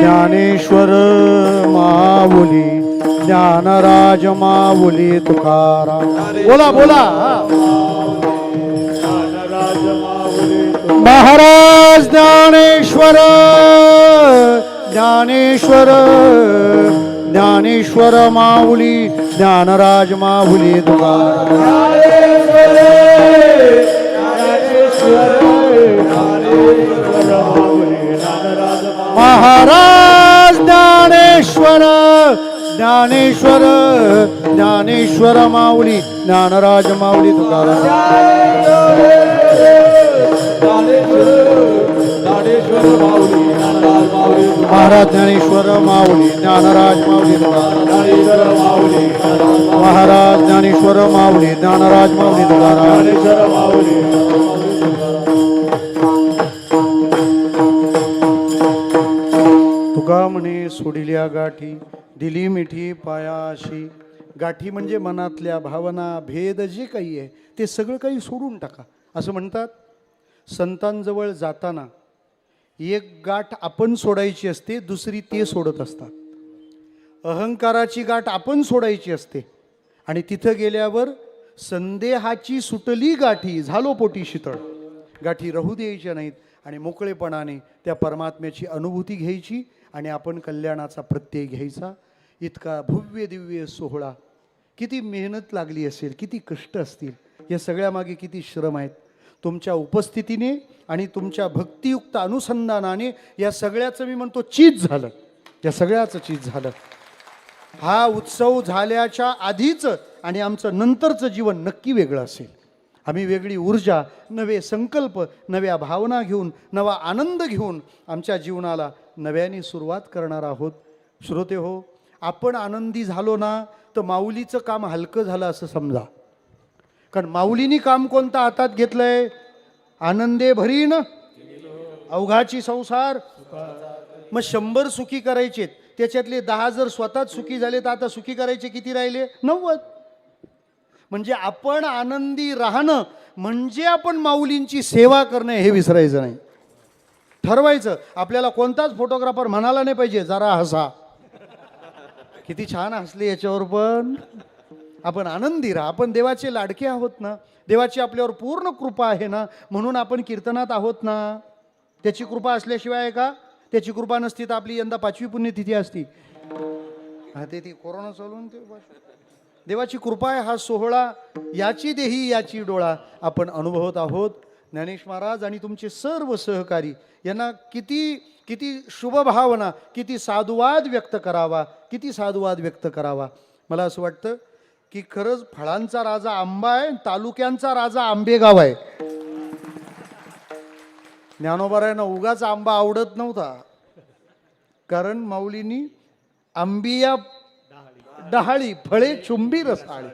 ज्ञानेश्वर माऊली ज्ञानराज माऊली तुकाराम. बोला बोला. महाराज ज्ञानेश्वर ज्ञानेश्वर ज्ञानेश्वर माऊली ज्ञानराज माऊली तुकाराम महाराज ज्ञानेश्वर ज्ञानेश्वर ज्ञानेश्वर माऊली ज्ञानराज माऊली तुकाराम महाराज ज्ञानेश्वर माऊली ज्ञानराज माऊली महाराज ज्ञानेश्वर माऊली ज्ञानराज माऊली तुकाराम तुका म्हणे सोडिल्या गाठी दिली मिठी पायाशी. गाठी म्हणजे मनातल्या भावना भेद जे काही आहे ते सगळं काही सोडून टाका. असं म्हणतात संतांजवळ जाताना एक गाठ आपण सोडायची असते दुसरी ते सोडत असतात. अहंकाराची गाठ आपण सोडायची असते आणि तिथं गेल्यावर संदेहाची सुटली गाठी झालो पोटी शीतळ. गाठी राहू द्यायच्या नाहीत आणि मोकळेपणाने त्या परमात्म्याची अनुभूती घ्यायची आणि आपण कल्याणाचा प्रत्यय घ्यायचा. इतका भव्य दिव्य सोहळा. किती मेहनत लागली असेल किती कष्ट असतील या सगळ्यामागे किती श्रम आहेत. तुमच्या उपस्थितीने आणि तुमच्या भक्तियुक्त अनुसंधानाने या सगळ्याचं मी म्हणतो चीज झालं. या सगळ्याचं चीज झालं. हा उत्सव झाल्याच्या आधीच आणि आमचं नंतरचं जीवन नक्की वेगळं असेल. आम्ही वेगळी ऊर्जा नवे संकल्प नव्या भावना घेऊन नवा आनंद घेऊन आमच्या जीवनाला नव्याने सुरुवात करणार आहोत. श्रोते हो आपण आनंदी झालो ना तर माऊलीचं काम हलकं झालं असं समजा. कारण माऊलीनी काम कोणतं हातात घेतलंय? आनंदे भरीन अवघाची संसार. मग शंभर सुखी करायचे त्याच्यातले दहा जर स्वतःच सुखी झाले तर आता सुखी करायचे किती राहिले? नव्वद. म्हणजे आपण आनंदी राहणं म्हणजे आपण माऊलींची सेवा करणं हे विसरायचं नाही. ठरवायचं. आपल्याला कोणताच फोटोग्राफर म्हणाला नाही पाहिजे जरा हसा. किती छान हसले याच्यावर पण. आपण आनंदी राहा. आपण देवाचे लाडके आहोत ना? देवाची आपल्यावर पूर्ण कृपा आहे ना? म्हणून आपण कीर्तनात आहोत ना? त्याची कृपा असल्याशिवाय आहे का? त्याची कृपा नसती तर आपली यंदा पाचवी पुण्यतिथी असती. हा ते ती कोरोना चालून ते देवाची कृपा आहे हा सोहळा. याची देही याची डोळा आपण अनुभवत आहोत. ज्ञानेश महाराज आणि तुमचे सर्व सहकारी यांना किती किती शुभभावना किती साधुवाद व्यक्त करावा किती साधुवाद व्यक्त करावा. मला असं वाटतं की खरंच फळांचा राजा आंबा आहे तालुक्यांचा राजा आंबेगाव आहे. ज्ञानोबारायांना उगाच आंबा आवडत नव्हता. कारण माऊलींनी आंबिया डहाळी फळे चुंबी रसाळी.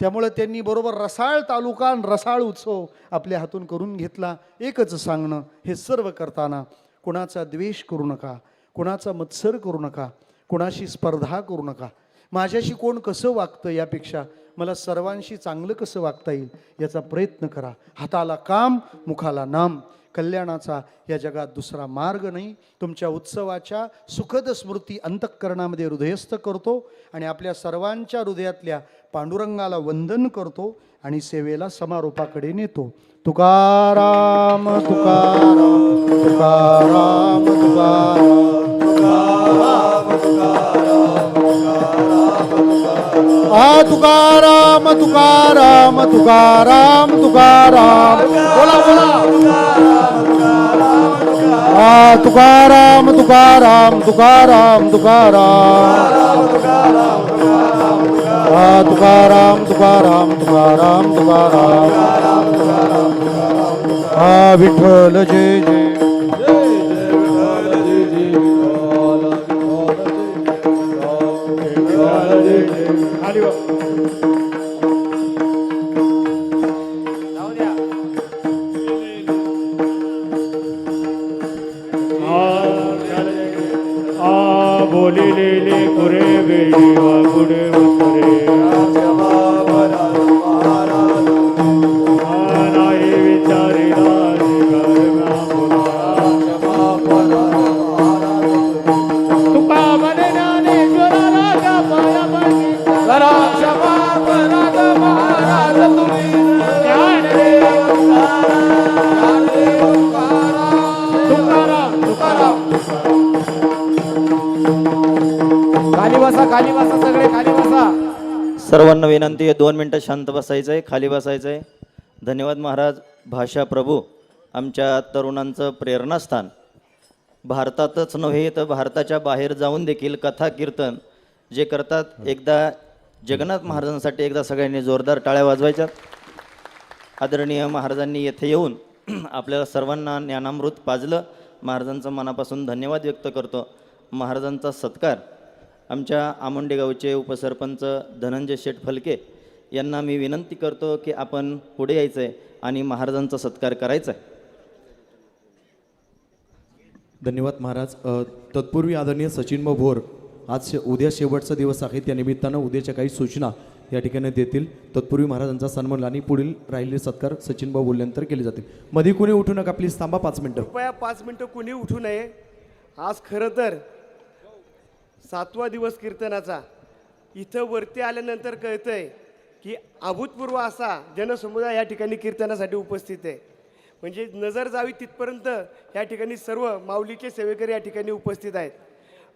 त्यामुळे त्यांनी बरोबर रसाळ तालुका आणि रसाळ उत्सव आपल्या हातून करून घेतला. एकच सांगणं हे सर्व करताना कुणाचा द्वेष करू नका कुणाचा मत्सर करू नका कुणाशी स्पर्धा करू नका. माझ्याशी कोण कसं वागतं यापेक्षा मला सर्वांशी चांगलं कसं वागता येईल याचा प्रयत्न करा. हाताला काम मुखाला नाम. कल्याणाचा या जगात दुसरा मार्ग नाही. तुमच्या उत्सवाच्या सुखद स्मृती अंतःकरणामध्ये हृदयस्थ करतो आणि आपल्या सर्वांच्या हृदयातल्या पांडुरंगाला वंदन करतो आणि सेवेला समारोपाकडे नेतो. तुकाराम तुकाराम तुकाराम तुकाराम आ तुकाराम तुकाराम तुकाराम तुकाराम. बोला बोला. आ तुकाराम तुकाराम तुकाराम तुकाराम. आ तुकाराम तुकाराम तुकाराम तुकाराम. हा विठ्ठल जय जय. सर्वांना विनंती आहे. दोन मिनटं शांत बसायचं आहे खाली बसायचं आहे धन्यवाद महाराज. भाषा प्रभू आमच्या तरुणांचं प्रेरणास्थान. भारतातच नव्हे तर भारताच्या बाहेर जाऊन देखील कथा कीर्तन जे करतात एकदा जगन्नाथ महाराजांसाठी एकदा सगळ्यांनी जोरदार टाळ्या वाजवायच्यात आदरणीय महाराजांनी येथे येऊन आपल्याला सर्वांना ज्ञानामृत पाजलं. महाराजांचं मनापासून धन्यवाद व्यक्त करतो. महाराजांचा सत्कार. आमच्या आमोंडे गावचे उपसरपंच धनंजय शेठ फलके यांना मी विनंती करतो की आपण पुढे यायचं आहे आणि महाराजांचा सत्कार करायचा आहे धन्यवाद महाराज. तत्पूर्वी आदरणीय सचिन भोर आज शे उद्या शेवटचा दिवस आहे त्या निमित्तानं उद्याच्या काही सूचना या ठिकाणी देतील. तत्पूर्वी महाराजांचा सन्मान आणि पुढील राहिलेले सत्कार सचिन भाऊ बोलल्यानंतर केले जातील. मध्ये कोणी उठू नका प्लीज थांबा पाच मिनिटं. कृपया पाच मिनटं कुणी उठू नये? आज खरं तर सातवा दिवस कीर्तनाचा. इथं वरती आल्यानंतर कळतंय की अभूतपूर्व असा जनसमुदाय या ठिकाणी कीर्तनासाठी उपस्थित आहे. म्हणजे नजर जावी तिथपर्यंत या ठिकाणी सर्व माऊलीचे सेवेकरी या ठिकाणी उपस्थित आहेत.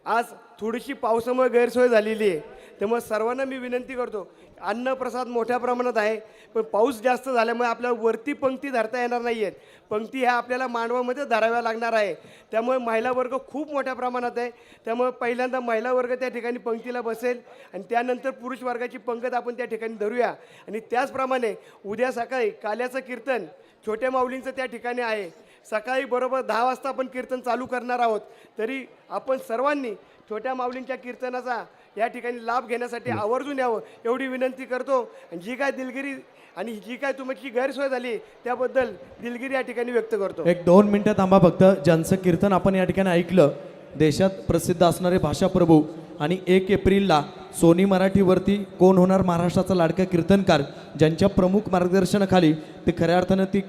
आज थोडीशी पावसामुळे गैरसोय झालेली आहे. त्यामुळे सर्वांना मी विनंती करतो अन्नप्रसाद मोठ्या प्रमाणात आहे पण पाऊस जास्त झाल्यामुळे आपल्याला वरती पंक्ती धरता येणार नाही आहेत पंक्ती ह्या आपल्याला मांडवामध्ये धराव्या लागणार आहे. त्यामुळे महिला वर्ग खूप मोठ्या प्रमाणात आहे. त्यामुळे पहिल्यांदा महिला वर्ग त्या ठिकाणी पंक्तीला बसेल आणि त्यानंतर पुरुष वर्गाची पंगत आपण त्या ठिकाणी धरूया. आणि त्याचप्रमाणे उद्या सकाळी काल्याचं कीर्तन छोट्या माऊलींचं त्या ठिकाणी आहे. सकाळी बरोबर दहा वाजता आपण कीर्तन चालू करणार आहोत. तरी आपण सर्वांनी छोट्या माऊलींच्या कीर्तनाचा या ठिकाणी लाभ घेण्यासाठी आवर्जून यावं एवढी विनंती करतो. आणि जी काय दिलगिरी आणि जी काय तुमची गैरसोय झाली त्याबद्दल दिलगिरी या ठिकाणी व्यक्त करतो. एक दोन मिनिटं थांबा फक्त. ज्यांचं कीर्तन आपण या ठिकाणी ऐकलं देशात प्रसिद्ध असणारे भाषा प्रभू आणि एक एप्रिलला सोनी मराठीवरती कोण होणार महाराष्ट्राचा लाडका कीर्तनकार ज्यांच्या प्रमुख मार्गदर्शनाखाली ते खऱ्या अर्थानं ती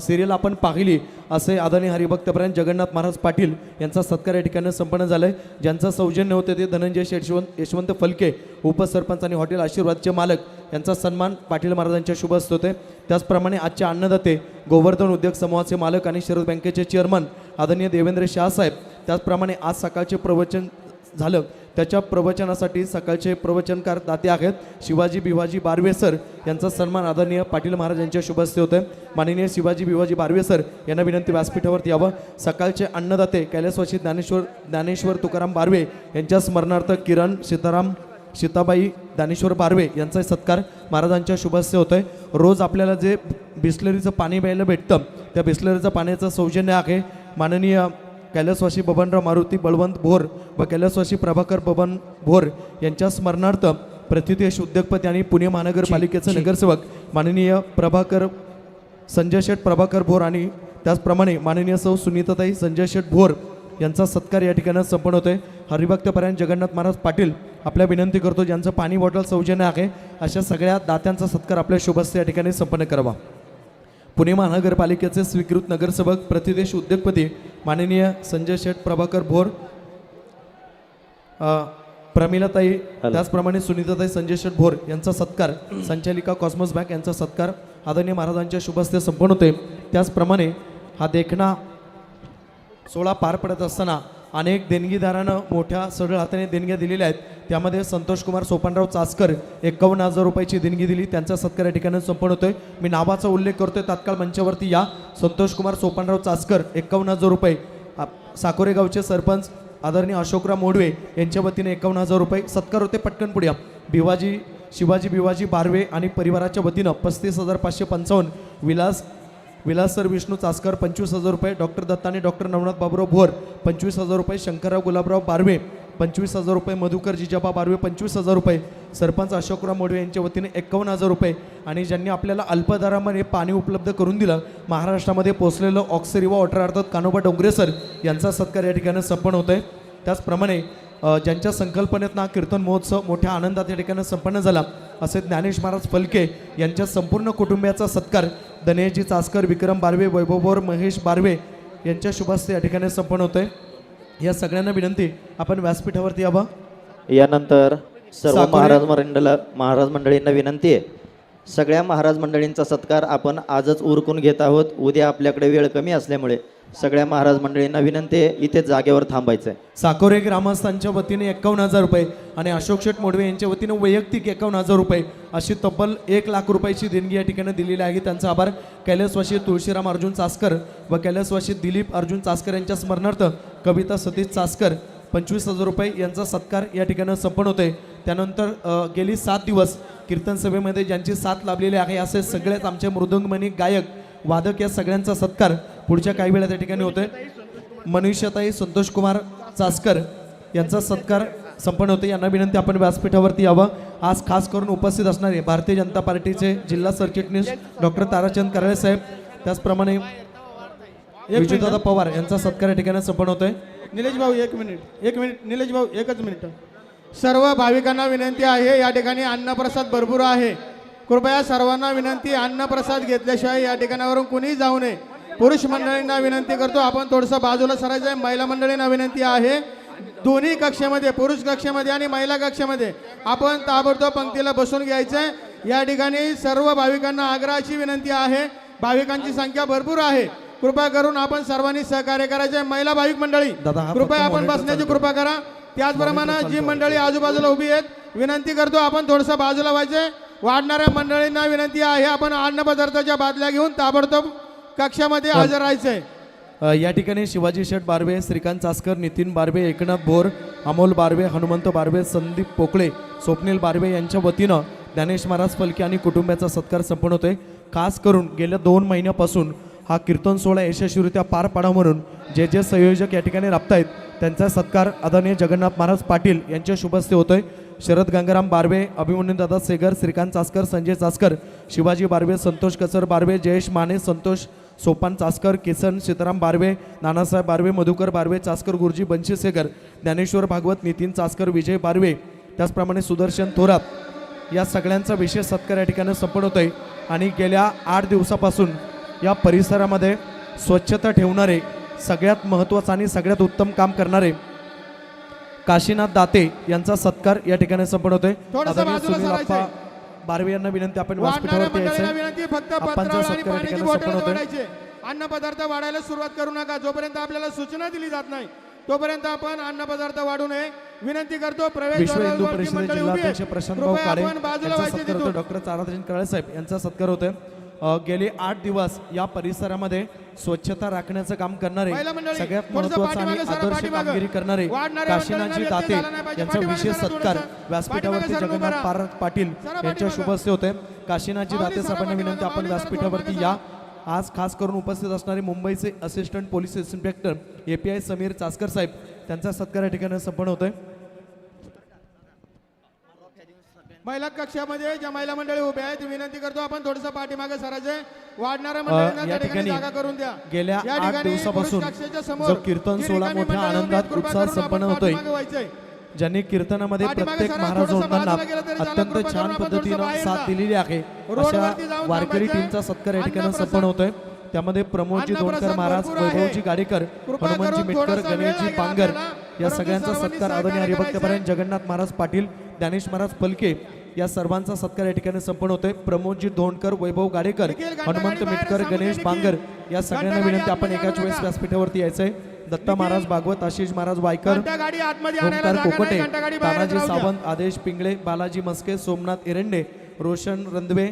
सिरियल आपण पाहिली असे आदरणीय हरिभक्तपरायण जगन्नाथ महाराज पाटील यांचा सत्कार या ठिकाणी संपन्न झालाय. ज्यांचं सौजन्य होते ते धनंजय यशवंत यशवंत फलके उपसरपंच आणि हॉटेल आशीर्वादचे मालक यांचा सन्मान पाटील महाराजांच्या शुभ हस्ते होते त्याचप्रमाणे आजचे अन्नदाते गोवर्धन उद्योग समूहाचे मालक आणि शरद बँकेचे चेअरमन आदरणीय देवेंद्र शाहसाहेब त्याचप्रमाणे आज सकाळचे प्रवचन झालं. त्याच्या प्रवचनासाठी सकाळचे प्रवचनकार दाते आहेत. शिवाजी बिवाजी बारवे सर यांचा सन्मान आदरणीय पाटील महाराज यांच्या शुभ हस्ते होते माननीय शिवाजी बिवाजी बारवे सर यांना विनंती व्यासपीठावरती यावं. सकाळचे अन्नदाते कैलासवासी ज्ञानेश्वर ज्ञानेश्वर तुकाराम बारवे यांच्या स्मरणार्थ किरण सीताराम सीताबाई ज्ञानेश्वर बारवे यांचा सत्कार महाराजांच्या शुभ हस्ते होतोय. रोज आपल्याला जे बिस्लरीचं पाणी प्यायला भेटतं त्या बिस्लरीचं पाण्याचं सौजन्य आहे. माननीय कैलासवासी बबनराव मारुती बळवंत भोर व कैलासवासी प्रभाकर बबन भोर यांच्या स्मरणार्थ प्रतिदेश उद्योगपती आणि पुणे महानगरपालिकेचे नगरसेवक माननीय प्रभाकर संजय शेठ प्रभाकर भोर आणि त्याचप्रमाणे माननीय सौ सुनीताताई संजय शेठ भोर यांचा सत्कार या ठिकाणी संपन्न होतोय. हरिभक्तपर्यंत जगन्नाथ महाराज पाटील आपल्या विनंती करतो ज्यांचं पाणी बॉटल सौजन्य आहे अशा सगळ्या दात्यांचा सत्कार आपल्या शुभस्ते या ठिकाणी संपन्न करावा. पुणे महानगरपालिकेचे स्वीकृत नगरसेवक प्रतिदेश उद्योगपती माननीय संजय शेठ प्रभाकर भोर प्रमिलाताई त्याचप्रमाणे सुनीताताई संजय शेठ भोर यांचा सत्कार संचालिका कॉस्मॉस बँक यांचा सत्कार आदरणीय महाराजांच्या शुभस्ते संपन्न होते त्याचप्रमाणे हा देखणा सोहळा पार पडत असताना अनेक देणगीदारानं मोठ्या सरळ हाताने देणग्या दिलेल्या आहेत. त्यामध्ये संतोषकुमार सोपानराव चासकर एकावन्न हजार रुपयाची देणगी दिली. त्यांचा सत्कार या ठिकाणी संपन्न होतोय. मी नावाचा उल्लेख करतोय. तात्काळ मंचावरती या. संतोषकुमार सोपानराव चासकर एकावन्न हजार रुपये. आप- साकोरे गावचे सरपंच आदरणीय अशोकराव मोडवे यांच्या वतीने एकावन्न हजार रुपये. सत्कार होते पटकन पुढ्या भिवाजी शिवाजी भिवाजी बारवे आणि परिवाराच्या वतीनं पस्तीस हजार पाचशे पंचावन्न. विलास विलास सर विष्णू चासकर पंचवीस हजार रुपये. डॉक्टर दत्ताने डॉक्टर नवनाथ बाबुराव भोर पंचवीस हजार रुपये. शंकरराव गुलाबराव बारवे पंचवीस हजार रुपये. मधुकर जिजाबा बारवे पंचवीस हजार रुपये. सरपंच अशोकराव मोडवे यांच्या वतीने एक्कावन्न हजार रुपये. आणि ज्यांनी आपल्याला अल्पदरामध्ये पाणी उपलब्ध करून दिलं महाराष्ट्रामध्ये पोचलेलं ऑक्सिरिवा वॉटर अर्थात कानोबा डोंगरे सर यांचा सत्कार या ठिकाणी संपन्न होत आहे त्याचप्रमाणे ज्यांच्या संकल्पनेतनं हा कीर्तन महोत्सव मोठ्या आनंदात या ठिकाणी संपन्न झाला असे ज्ञानेश महाराज फलके यांच्या संपूर्ण कुटुंबियाचा सत्कार दनेशजी चासकर विक्रम बारवे वैभवभोर महेश बारवे यांच्या शुभास्ते या ठिकाणी संपन्न होत या सगळ्यांना विनंती आपण व्यासपीठावरती यावं यानंतर सर्व. महाराज मंडळाला महाराज मंडळींना विनंती आहे. सगळ्या महाराज मंडळींचा सत्कार आपण आजच उरकून घेत आहोत. उद्या आपल्याकडे वेळ कमी असल्यामुळे सगळ्या महाराज मंडळींना विनंती आहे इथे जागेवर थांबायचं आहे साकोरे ग्रामस्थांच्या वतीने एकावन्न हजार रुपये आणि अशोक शेठ मोडवे यांच्या वतीने वैयक्तिक एकावन्न हजार रुपये अशी तब्बल एक लाख रुपयाची देणगी या ठिकाणी दिलेली आहे. त्यांचा आभार कैलासवासी तुळशीराम अर्जुन चासकर व कैलासवासी दिलीप अर्जुन चासकर यांच्या स्मरणार्थ कविता सतीश चासकर पंचवीस हजार रुपये यांचा सत्कार या ठिकाणी संपन्न होते त्यानंतर गेली सात दिवस कीर्तन सभेमध्ये ज्यांची साथ लाभलेली आहे असे सगळेच आमचे मृदुंगमणी गायक वादक या सगळ्यांचा सत्कार पुढच्या काही वेळा त्या ठिकाणी होतोय. मनुष्यताई संतोष कुमार चासकर यांचा सत्कार संपन्न होते यांना विनंती आपण व्यासपीठावरती यावं. आज खास करून उपस्थित असणारे भारतीय जनता पार्टीचे जिल्हा सरचिटणीस डॉक्टर ताराचंद कराळे साहेब त्याचप्रमाणे विजयदादा पवार यांचा सत्कार या ठिकाणी संपन्न होतोय. निलेश भाऊ एक मिनिट. एक मिनिट. निलेश भाऊ एकच मिनिट. सर्व भाविकांना विनंती आहे या ठिकाणी अन्नप्रसाद भरपूर आहे. कृपया सर्वांना विनंती अन्नप्रसाद घेतल्याशिवाय या ठिकाणावरून कुणीही जाऊ नये. पुरुष मंडळींना विनंती करतो आपण थोडंसं बाजूला सरायचं आहे महिला मंडळींना विनंती आहे. दोन्ही कक्षेमध्ये पुरुष कक्षेमध्ये आणि महिला कक्षेमध्ये आपण ताबडतोब पंक्तीला बसून घ्यायचं आहे. या ठिकाणी सर्व भाविकांना आग्रहाची विनंती आहे. भाविकांची संख्या भरपूर आहे. कृपा करून आपण सर्वांनी सहकार्य करायचे आहे. महिला भाविक मंडळी. कृपया आपण बसण्याची कृपा करा. त्याचप्रमाणे जी मंडळी आजूबाजूला उभी आहेत विनंती करतो आपण थोडंसं बाजूला व्हायचंय वाढणाऱ्या मंडळींना विनंती आहे आपण अन्न पदार्थाच्या बादल्या घेऊन ताबडतोब कक्षामध्ये हजर राहायचंय या ठिकाणी शिवाजी शेठ बारवे श्रीकांत चासकर नितीन बारवे एकनाथ भोर अमोल बारवे हनुमंत बारवे संदीप पोकळे स्वप्नील बारवे यांच्या वतीनं ज्ञानेश महाराज फलके आणि कुटुंबाचा सत्कार संपन्न होतोय. खास करून गेल्या दोन महिन्यापासून हा कीर्तन सोहळा यशस्वीरित्या पार पाडा म्हणून जे जे संयोजक या ठिकाणी राबतायत त्यांचा सत्कार आदरणीय जगन्नाथ महाराज पाटील यांच्या शुभस्ते होतोय. शरद गंगाराम बारवे अभिमन्यूदादा सेगर श्रीकांत चास्कर संजय चास्कर शिवाजी बारवे संतोष कसर बारवे जयेश माने संतोष सोपान चास्कर किसन सीताराम बारवे नानासाहेब बारवे मधुकर बारवे चास्कर गुरुजी बंशी सेगर ज्ञानेश्वर भागवत नितीन चास्कर विजय बारवे त्याचप्रमाणे सुदर्शन थोरात या सगळ्यांचा विशेष सत्कार या ठिकाणी संपन्न होतो आहे आणि गेल्या आठ दिवसापासून या परिसरामध्ये स्वच्छता ठेवणारे सगळ्यात महत्त्वाचं आणि सगळ्यात उत्तम काम करणारे काशीनाथ दाते यांचा सत्कार या ठिकाणी संपन्न होतोय. सुनील. आप्पा बारवे यांना विनंती आपण व्यासपीठावरती यायचं अन्न पदार्थ वाढायला सुरुवात करू नका जोपर्यंत आपल्याला सूचना दिली जात नाही तोपर्यंत आपण अन्न पदार्थ वाढू नये. विनंती करतो प्रवेश. डॉक्टर ताराचंद काळे साहेब यांचा सत्कार होतोय. गेले आठ दिवस या परिसरामध्ये स्वच्छता राखण्याचं काम करणारे सगळ्यात महत्वाचं आणि आदर्श. कामगिरी करणारे काशीनाथजी दाते. यांचा विशेष सत्कार. व्यासपीठावरती जगन्नाथ पार पाटील यांच्या पाठीमागे. शुभ हस्ते होते काशीनाथजी दाते साहेबांना विनंती आपण व्यासपीठावरती या आज खास करून उपस्थित असणारे मुंबईचे assistant police inspector A P I Sameer Chaskar साहेब त्यांचा सत्कार या ठिकाणी संपन्न होतोय महिला कक्षामध्ये ज्या महिला मंडळी उभ्या आहेत विनंती करतो आपण थोडंसं पाठीमागे सरायचे वाढणाऱ्या अ, मंडळींना या त्या ठिकाणी ठिकाणी जागा करून द्या गेल्या या आठ ठिकाणी दिवसापासून पुरुष कक्षाच्या समोर जो कीर्तन जी सोहळा रिकामी मोठ्या मंडळी उभी आहेत, आनंदात कृपा उत्साहात करून आपण संपन्न होतोय. पाठीमागे व्हायचंय. ज्यांनी कीर्तनामध्ये पाठीमागे प्रत्येक सरा, महाराज थोडंसं वृंदांना बाजूला गेलं तरी चालेल, अत्यंत कृपा छान करून आपण थोडंसं पद्धतीनं बाहेर साथ. दिलेली आहे रोडवरती अशा जाऊन वारकरी थांबायचंय. टीमचा सत्कार या ठिकाणी अन्नप्रसाद- संपन्न होतोय त्यामध्ये प्रमोदजी अन्नप्रसाद दोनकर महाराज भरपूर आहे. वैभवजी गाडेकर कृपा हनुमानजी करून मिटकर थोडासा वेळ गणेशजी पांगर आपल्याला. या परंतु सगळ्यांचा सर्वांनी सत्कार सहकार्य आदरणीय करायचंय. जगन्नाथ महाराज पाटील ज्ञानेश महाराज फलके या सर्वांचा सत्कार या ठिकाणी संपन्न होतोय प्रमोदजी धोंडकर वैभव गाडेकर हनुमंत मिटकर गणेश. पांगर या सगळ्यांना विनंती आपण एकाच वेळेस. व्यासपीठावरती यायचंय दत्ता महाराज भागवत आशिष महाराज वायकर जागा कोकटे तानाजी. सावंत आदेश पिंगळे बालाजी मस्के सोमनाथ एरंडे रोशन रंधवे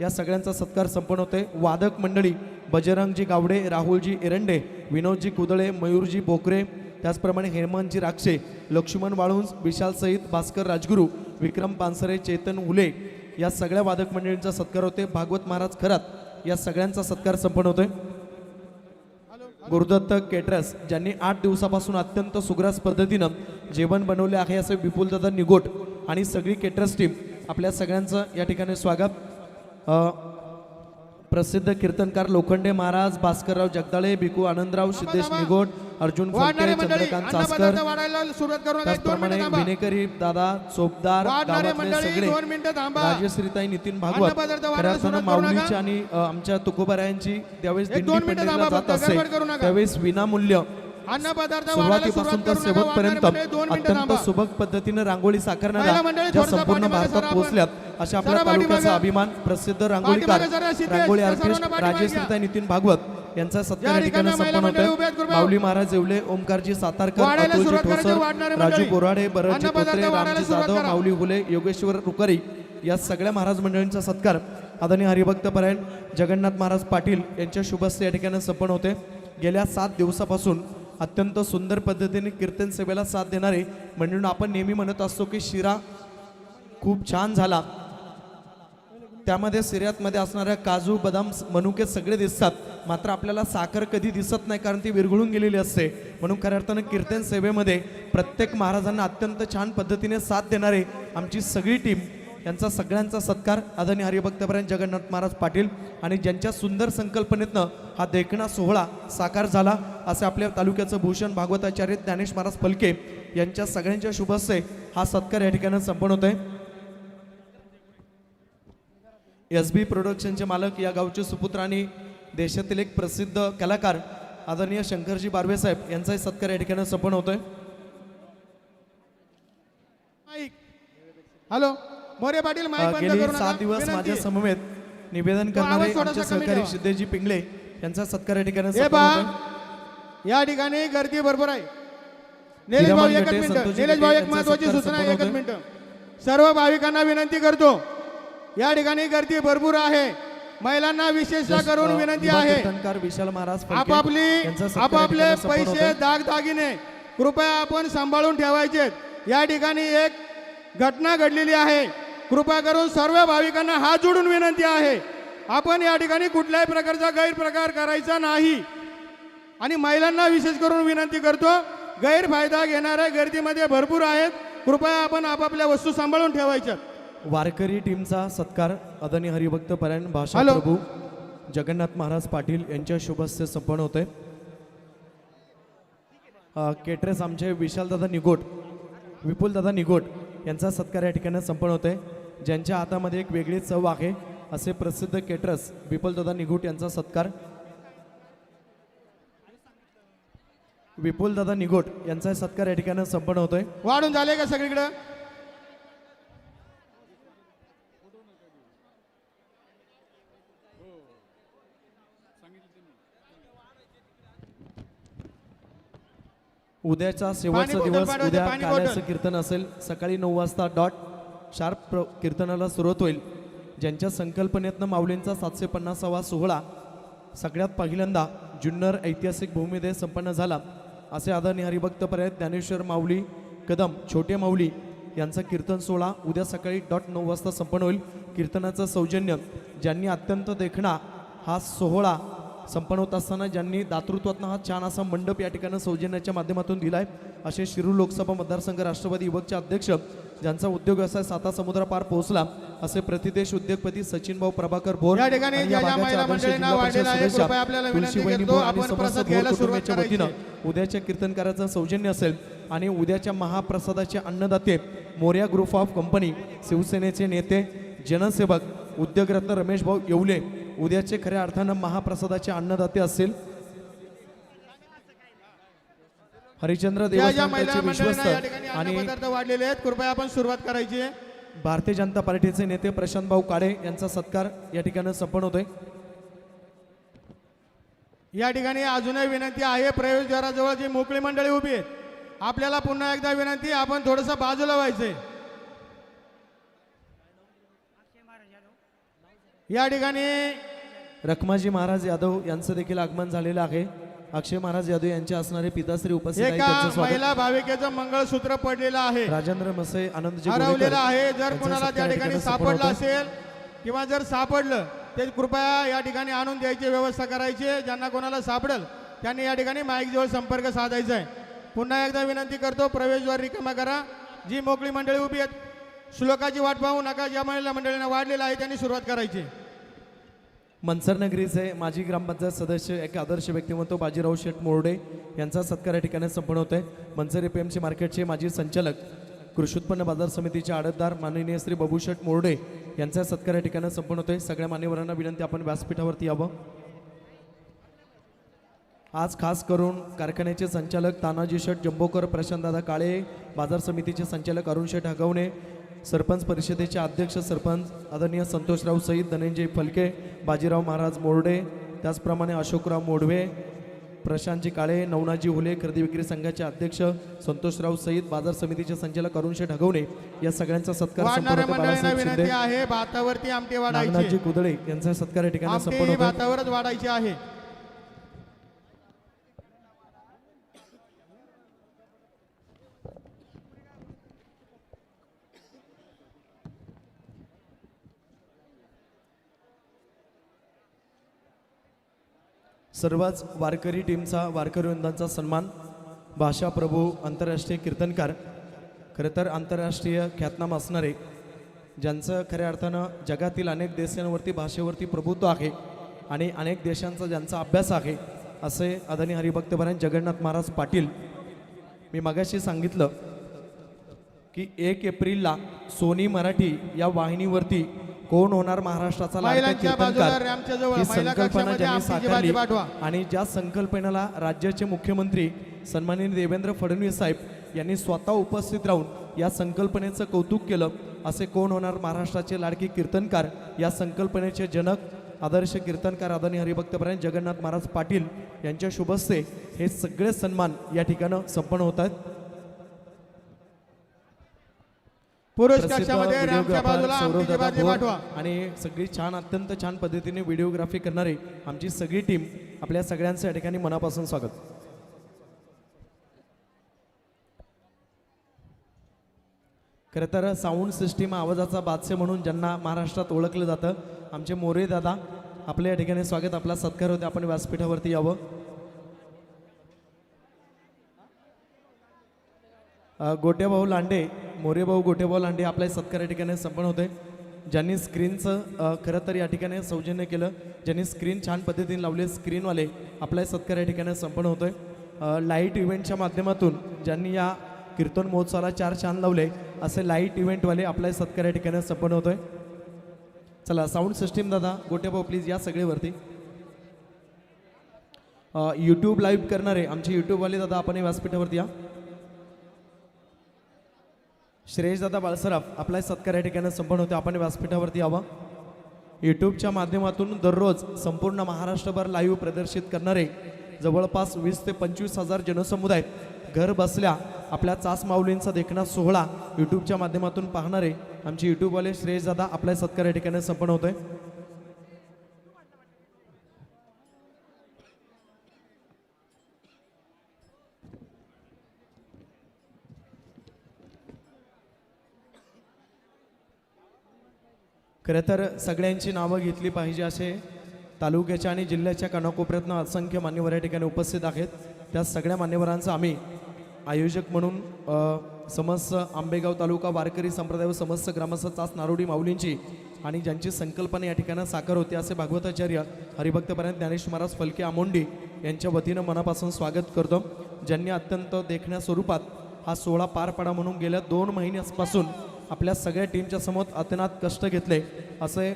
या सगळ्यांचा सत्कार संपन्न होते वादक मंडळी बजरंगजी गावडे राहुलजी एरंडे विनोदजी कुदळे मयूरजी बोकरे त्याचप्रमाणे हेमंतजी राक्षे लक्ष्मण वाळुंज विशाल सईद भास्कर राजगुरू विक्रम पानसरे चेतन हुले या सगळ्या वादक मंडळींचा सत्कार होते भागवत महाराज खरात या सगळ्यांचा सत्कार संपन्न होतोय. गुरुदत्त केटरस ज्यांनी आठ दिवसापासून अत्यंत सुग्रास पद्धतीनं जेवण बनवले आहे असे विपुलदादा निगोट आणि सगळी केटरस टीम आपल्या सगळ्यांचं या ठिकाणी स्वागत. प्रसिद्ध कीर्तनकार लोखंडे महाराज भास्करराव जगदाळे भिकू आनंदराव सिद्धेश निगोट अर्जुन फडके चंद्रकांत चासकर त्याचप्रमाणे विनेकरी दादा चोपदार गावातले सगळे नितीन भागवत खऱ्या अर्थानं. माऊलीची आणि आमच्या तुकोबारायांची त्यावेळेस दिंडी दोन थांबा जात असे. त्यावेळेस विनामूल्य सुरुवातीपासून तर शेवटपर्यंत अत्यंत सुबक पद्धतीनं रांगोळी साकारणाऱ्या ज्या संपूर्ण भारतात. पोहोचल्यात अशा आपल्या तालुक्याचा. अभिमान प्रसिद्ध रांगोळीकार रांगोळी आर्टिस्ट राजेश्रीताई नितीन भागवत यांचा सत्कार या ठिकाणी संपन्न. माऊली महाराज येवले ओमकारजी सातारकर वाढायला अतुलजी सुरुवात करायची, ठोसर वाढणारे राजू मंडळी. बोराडे अन्नपदार्थ कोत्रे वाढायला रामजी सुरुवात जाधव करा. माऊली हुले योगेश्वर रुकरी या सगळ्या महाराज मंडळींचा सत्कार आदरणीय हरिभक्त परायण जगन्नाथ महाराज पाटील यांच्या शुभस्ते या ठिकाणी संपन्न होते गेल्या सात दिवसापासून अत्यंत सुंदर पद्धतीने कीर्तन सेवेला साथ देणारे म्हणून आपण नेहमी म्हणत असतो की शिरा खूप छान झाला त्यामध्ये सिर्यातमध्ये असणाऱ्या काजू बदाम मनुके सगळे दिसतात. मात्र आपल्याला साखर कधी दिसत नाही कारण ती विरघळून गेलेली असते. म्हणून खऱ्या अर्थानं कीर्तन सेवेमध्ये प्रत्येक महाराजांना अत्यंत छान पद्धतीने साथ देणारे आमची सगळी टीम यांचा सगळ्यांचा सत्कार आदरणीय हरिभक्तपर्यंत जगन्नाथ महाराज पाटील आणि ज्यांच्या सुंदर संकल्पनेतनं हा देखणा सोहळा साकार झाला असे आपल्या तालुक्याचं भूषण भागवताचार्य ज्ञानेश महाराज फलके यांच्या सगळ्यांच्या शुभस्ते हा सत्कार या ठिकाणी संपन्न होत आहे एस बी प्रोडक्शनचे मालक या गावचे सुपुत्र आणि देशातील एक प्रसिद्ध कलाकार आदरणीय शंकरजी बारवे साहेब यांचाही सत्कार या ठिकाणी संपन्न होतोय. हॅलो मोरे पाटील गेली. सात दिवस. माझ्या समवेत निवेदन करणारे आमचे सहकारी. सिद्धेजी पिंगळे यांचा सत्कार या ठिकाणी या ठिकाणी गर्दी भरपूर आहे निलेश भाऊ एकच मिनिट निलेश भाऊ एक महत्वाची सूचना एकच. मिनिट सर्व भाविकांना विनंती करतो या ठिकाणी गर्दी भरपूर आहे. महिलांना विशेषतः करून विनंती आहे. विशाल महाराज आपापली पैसे. दागदागिने कृपया आपण सांभाळून ठेवायचे या ठिकाणी एक घटना घडलेली आहे. कृपा करून सर्व भाविकांना हात जोडून विनंती आहे. आपण या ठिकाणी कुठल्याही प्रकारचा गैरप्रकार करायचा नाही. आणि महिलांना विशेष करून विनंती करतो गैरफायदा घेणाऱ्या गर्दीमध्ये भरपूर आहेत. कृपया आपण आपापल्या वस्तू सांभाळून ठेवायच्या वारकरी टीमचा सत्कार आदरणीय हरिभक्त परायण भाषा. प्रभू जगन्नाथ महाराज पाटील यांच्या शुभस्ते संपन्न होते. केटरेस आमचे विशालदादा निगोट विपुलदादा निगोट यांचा सत्कार या ठिकाणी संपन्न होते. ज्यांच्या हातामध्ये एक वेगळी चव आहे असे प्रसिद्ध केटरस विपुलदादा निगोट यांचा सत्कार. विपुलदादा निगोट यांचा सत्कार या ठिकाणी संपन्न होतोय. वाढून झाले का सगळीकडं? उद्याचा शेवटचा दिवस उद्या काल्याचं. कीर्तन असेल. सकाळी नऊ वाजता डॉट शार्प प्र कीर्तनाला सुरुवात होईल. ज्यांच्या संकल्पनेतनं माऊलींचा सातशे पन्नासावा सोहळा सगळ्यात पहिल्यांदा जुन्नर ऐतिहासिक भूमीमध्ये संपन्न झाला. असे आदरणीय हरिभक्तपर्यंत ज्ञानेश्वर माऊली कदम छोटे माऊली यांचा कीर्तन सोहळा उद्या सकाळी डॉट नऊ वाजता संपन्न होईल. कीर्तनाचं सौजन्य ज्यांनी अत्यंत देखणा हा सोहळा संपन्न होत असताना ज्यांनी दातृत्वातनं हा छान असा मंडप या ठिकाणी सौजन्याच्या माध्यमातून दिलाय असे शिरूर लोकसभा मतदारसंघ राष्ट्रवादी युवकचे अध्यक्ष ज्यांचा उद्योग व्यवसाय साता समुद्रापार पोहोचला असे प्रतिदेश उद्योगपती सचिन भाऊ प्रभाकर भोर या ठिकाणी आहे, करायची. वतीनं उद्याच्या कीर्तनकाराचं सौजन्य असेल आणि उद्याच्या महाप्रसादाचे अन्नदाते मोर्या ग्रुप ऑफ कंपनी शिवसेनेचे नेते जनसेवक उद्योगरत्न रमेश भाऊ येवले उद्याचे खऱ्या अर्थानं महाप्रसादाचे अन्नदाते असतील. हरिचंद्र विश्वस्त. आणि वाढलेले आहेत. कृपया आपण सुरुवात करायची आहे. भारतीय जनता पार्टीचे नेते प्रशांत भाऊ काळे यांचा सत्कार या ठिकाणी संपन्न होतोय. या ठिकाणी अजूनही विनंती आहे प्रवेशद्वाराजवळ जी मोकळी मंडळी उभी आहेत आपल्याला पुन्हा एकदा विनंती आपण थोडंसं बाजूला व्हायचंय. या ठिकाणी रखमाजी महाराज यादव यांचं देखील आगमन झालेलं आहे. अक्षय महाराज यादव यांचे असणारे पिताश्री उपस्थित एका महिला भाविकेचं मंगळसूत्र पडलेलं आहे. राजेंद्र मसे आनंदजी हरवलेलं आहे. जर कुणाला त्या ठिकाणी सापडलं. असेल किंवा जर सापडलं ते कृपया या ठिकाणी आणून द्यायची व्यवस्था करायची. ज्यांना कोणाला सापडेल त्यांनी या ठिकाणी माईकजवळ संपर्क साधायचा आहे. पुन्हा एकदा विनंती करतो प्रवेशद्वार रिकामा करा. जी मोकळी मंडळी उभी आहेत श्लोकाची वाट पाहू नका ज्या महिला मंडळींना वाढलेलं आहे त्यांनी सुरुवात करायची. मनसरनगरीचे मनसर नगरीचे माजी ग्रामपंचायत सदस्य एक आदर्श व्यक्तिमत्व बाजीराव शेठ मोर्डे यांचा सत्कार या ठिकाणी संपन्न होत आहे मनसर एपीएमसी मार्केटचे माजी संचालक कृषी उत्पन्न बाजार समितीचे आडतदार माननीय श्री बबू मोरडे मोर्डे यांचा सत्कार या ठिकाणी संपन्न होतोय. सगळ्या मान्यवरांना विनंती आपण व्यासपीठावरती यावं. आज खास करून कारखान्याचे संचालक तानाजी शेठ जंबोकर प्रशांतदादा काळे बाजार समितीचे संचालक अरुण शेठ हगवणे सरपंच परिषदेचे अध्यक्ष सरपंच आदरणीय संतोषराव सईद धनंजय फलके बाजीराव महाराज मोर्डे त्याचप्रमाणे अशोकराव मोडवे प्रशांतजी काळे नवनाजी हुले खरेदी विक्री संघाचे अध्यक्ष संतोषराव सईद बाजार समितीचे संचालक अरुण शेठ हगवणे या सगळ्यांचा सत्कार आहे भातावरती आमटे वाढायची. नागनाथजी कुदळे यांचा सत्कार या ठिकाणी वाढायची आहे. सर्वच वारकरी टीमचा वारकरी वृंदांचा सन्मान. भाषा प्रभू आंतरराष्ट्रीय कीर्तनकार. खरं तर आंतरराष्ट्रीय ख्यातनाम असणारे ज्यांचं खऱ्या अर्थानं जगातील अनेक देशांवरती भाषेवरती प्रभुत्व आहे आणि अनेक देशांचा ज्यांचा अभ्यास आहे असे आदरणीय हरिभक्तपरायण जगन्नाथ महाराज पाटील मी मगाशी सांगितलं की एक एप्रिलला सोनी मराठी या वाहिनीवरती कोण होणार महाराष्ट्राचा संकल्पना ज्यांनी साकारली. आणि ज्या संकल्पनेला राज्याचे मुख्यमंत्री सन्माननीय देवेंद्र फडणवीस साहेब यांनी स्वतः उपस्थित राहून या संकल्पनेचं कौतुक केलं असे कोण होणार महाराष्ट्राचे लाडके कीर्तनकार? या संकल्पनेचे जनक आदर्श कीर्तनकार आदरणीय हरिभक्तपरायण जगन्नाथ महाराज पाटील यांच्या शुभस्ते हे सगळे सन्मान या ठिकाणं संपन्न होत आहेत. पुरुष कक्षामध्ये व्हिडिओग्राफर बाजूला भोर पाठवा. आणि सगळी छान अत्यंत छान पद्धतीने व्हिडिओग्राफी करणारे आमची सगळी टीम आपल्या सगळ्यांचं या ठिकाणी मनापासून स्वागत. खरं तर साऊंड सिस्टीम आवाजाचा बादशे म्हणून ज्यांना महाराष्ट्रात ओळखलं जातं आमचे मोरे दादा आपल्या या ठिकाणी स्वागत आपला सत्कार होते आपण व्यासपीठावरती यावं. अ, गोट्याभाऊ लांडे मोरेभाऊ गोट्याभाऊ लांडे आपल्या सत्कार या ठिकाणी संपन्न होते. ज्यांनी स्क्रीनचं खरं तर या ठिकाणी सौजन्य केलं. ज्यांनी स्क्रीन छान पद्धतीने लावले स्क्रीनवाले आपल्या सत्कार या ठिकाणी संपन्न होतोय. आहे लाइट इव्हेंटच्या माध्यमातून ज्यांनी या कीर्तन महोत्सवाला चार छान लावले असे लाइट इव्हेंटवाले आपल्या सत्कार या ठिकाणी संपन्न होतोय. चला साऊंड सिस्टीम दादा गोटेभाऊ प्लीज या सगळेवरती. यूट्यूब लाईव्ह करणारे आमचे यूट्यूबवाले दादा आपण या व्यासपीठावरती या. श्रेयशदादा बाळसराफ आपला सत्कार या ठिकाणी संपन्न होते. आपण व्यासपीठावरती यावं. यूट्यूबच्या माध्यमातून दररोज संपूर्ण महाराष्ट्रभर लाईव्ह प्रदर्शित करणारे जवळपास वीस ते पंचवीस हजार जनसमुदाय घर बसल्या आपल्या चास माऊलींचा देखणा सोहळा यूट्यूबच्या माध्यमातून पाहणारे आमचे यूट्यूबवाले श्रेयशदादा आपल्या सत्कार या ठिकाणी संपन्न होतोय. खरं तर सगळ्यांची नावं घेतली पाहिजे असे तालुक्याच्या आणि जिल्ह्याच्या कानाकोपऱ्यातनं असंख्य मान्यवर या ठिकाणी उपस्थित आहेत. त्या सगळ्या मान्यवरांचं आम्ही आयोजक म्हणून समस्त आंबेगाव तालुका वारकरी संप्रदाय व समस्त ग्रामस्थ तास नारोडी माऊलींची आणि ज्यांची संकल्पना या ठिकाणी साकार होते असे भागवताचार्य हरिभक्तपर्यंत ज्ञानेश महाराज फलके आमोंडी यांच्या वतीनं मनापासून स्वागत करतो. ज्यांनी अत्यंत देखण्या स्वरूपात हा सोहळा पार पाडा म्हणून गेल्या दोन महिन्यापासून आपल्या सगळ्या टीमच्या समोर अतनात कष्ट घेतले. असे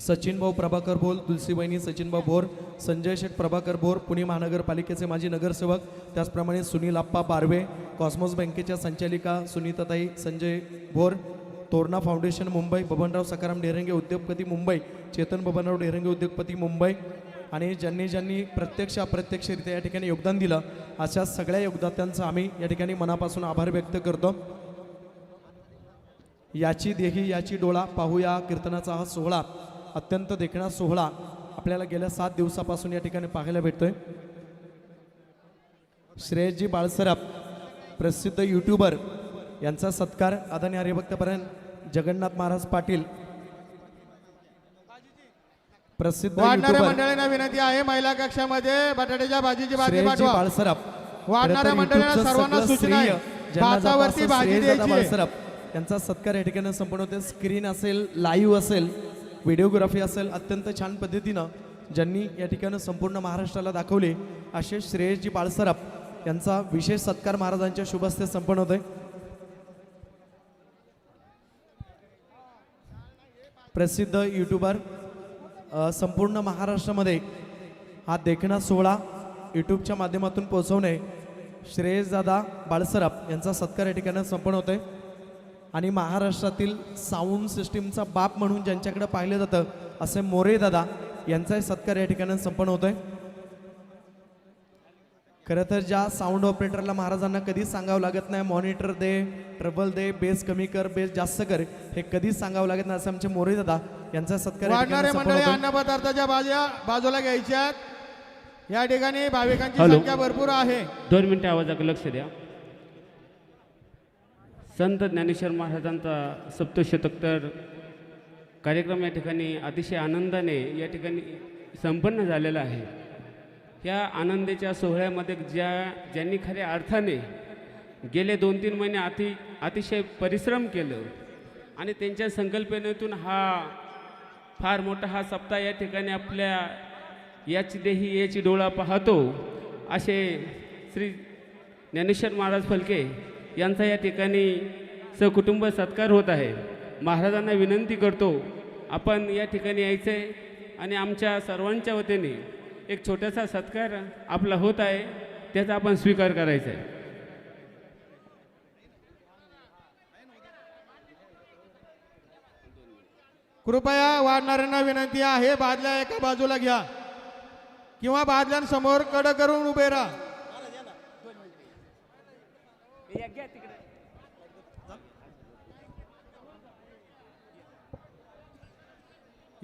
सचिन भाऊ प्रभाकर भोर तुलसीबहिणी सचिन सचिनभाऊ भोर संजय शेठ प्रभाकर भोर पुणे महानगरपालिकेचे माजी नगरसेवक त्याचप्रमाणे सुनील आप्पा बारवे कॉस्मोस बँकेच्या संचालिका सुनीताताई संजय भोर तोरणा फाउंडेशन मुंबई बबनराव सकाराम डेरंगे उद्योगपती मुंबई चेतन बबनराव डेरंगे उद्योगपती मुंबई आणि ज्यांनी ज्यांनी प्रत्यक्ष अप्रत्यक्षरित्या या ठिकाणी योगदान दिलं अशा सगळ्या योगदात्यांचं आम्ही या ठिकाणी मनापासून आभार व्यक्त करतो. याची देही याची डोळा पाहूया. कीर्तनाचा हा सोहळा अत्यंत देखणा सोहळा आपल्याला गेल्या सात दिवसापासून या ठिकाणी पाहायला भेटतोय. श्रेयसजी बाळसराफ प्रसिद्ध यूट्यूबर यांचा सत्कार आदरणीय हरिभक्तपर्यंत जगन्नाथ महाराज पाटील प्रसिद्ध मंडळींना विनंती आहे महिला कक्षामध्ये बटाट्याच्या भाजीची भाजी बाळसराफ वाढणाऱ्या मंडळींना सर्वांना सूचना भाजी द्यायची. बाळसराफ यांचा सत्कार या ठिकाणी संपन्न होते. स्क्रीन असेल लाईव्ह असेल व्हिडिओग्राफी असेल अत्यंत छान पद्धतीनं ज्यांनी या ठिकाणी संपूर्ण महाराष्ट्राला दाखवले असे श्रेयसजी बाळसराफ यांचा विशेष सत्कार महाराजांच्या शुभस्ते संपन्न होते प्रसिद्ध यूट्यूबर संपूर्ण महाराष्ट्रामध्ये हा देखणा सोहळा यूट्यूबच्या माध्यमातून पोहोचवणे श्रेयसदादा बाळसराफ यांचा सत्कार या ठिकाणी संपन्न होतोय. आणि महाराष्ट्रातील साऊंड सिस्टीमचा बाप म्हणून ज्यांच्याकडे पाहिलं जातं असे मोरे दादा यांचाही सत्कार या ठिकाणी संपन्न होतोय खरं तर ज्या साऊंड ऑपरेटरला महाराजांना कधीच सांगावं लागत नाही मॉनिटर दे ट्रबल दे बेस कमी कर बेस जास्त कर हे कधीच सांगावं लागत नाही असे आमचे मोरे दादा यांचा सत्कार मंडळी. अन्नपदार्थाच्या बाजूला बाजूला घ्यायच्यात या ठिकाणी भाविकांची. संख्या भरपूर आहे दोन मिनटे आवाजाकडे लक्ष द्या संत ज्ञानेश्वर महाराजांचा सप्तशतोत्तर कार्यक्रम या ठिकाणी अतिशय आनंदाने या ठिकाणी संपन्न झालेला आहे. या आनंदाच्या सोहळ्यामध्ये ज्या ज्यांनी खऱ्या अर्थाने गेले दोन तीन महिने अति अतिशय परिश्रम केलं आणि त्यांच्या संकल्पनेतून हा फार मोठा हा सप्ताह या ठिकाणी आपल्या याची देही याची डोळा पाहतो असे श्री ज्ञानेश्वर महाराज फलके यांचा या ठिकाणी सकुटुंब सत्कार होत आहे. महाराजांना विनंती करतो आपण या ठिकाणी यायचं आहे आणि आमच्या सर्वांच्या वतीने एक छोटासा सत्कार आपला होत आहे त्याचा आपण स्वीकार करायचा आहे. कृपया वाढणाऱ्यांना विनंती आहे बादल्या एका बाजूला घ्या. किंवा बादल्यांसमोर कड करून उभे राहा. Yeah, get the